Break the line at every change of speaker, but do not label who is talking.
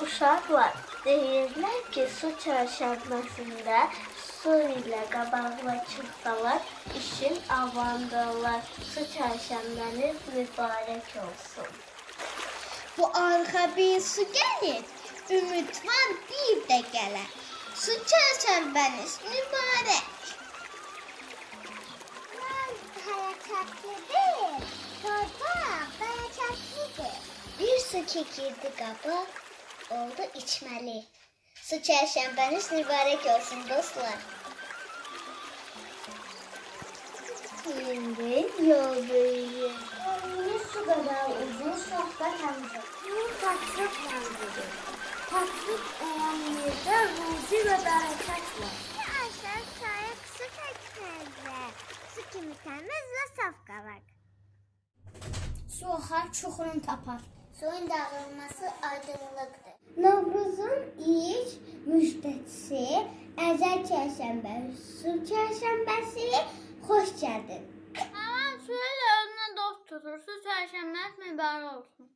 Uşaqlar deyirlər ki, su çarşambasında su ilə qabaqla çırpsalar işin avandırlar. Su çarşambanız mübarək olsun.
Bu arka bir su gelir. Ümit var bir de gelir. Su çarşambeniz mübarek. Hareketli değil. Torba hareketlidir. Bir su çekirdi kaba oldu içmeli. Su çarşambeniz mübarek olsun dostlar.
Şimdi yol boyu. Önüne su kadar uzun sofra temizlik. Bu tatlı temizlik. Tatlı olan yerde ruzi ve bereket var.
Aşağı sayak su çekmezler. Su kimi temiz ve saf kalak. Su har çukurun tapar. Suyun dağılması aydınlıktır. Novruzun ilk müjdesi Əzəl çərşənbə, su çərşənbəsi xoş gəldin.
Aman suyla önüne dost tutur. Su çarşambası mübarek olsun.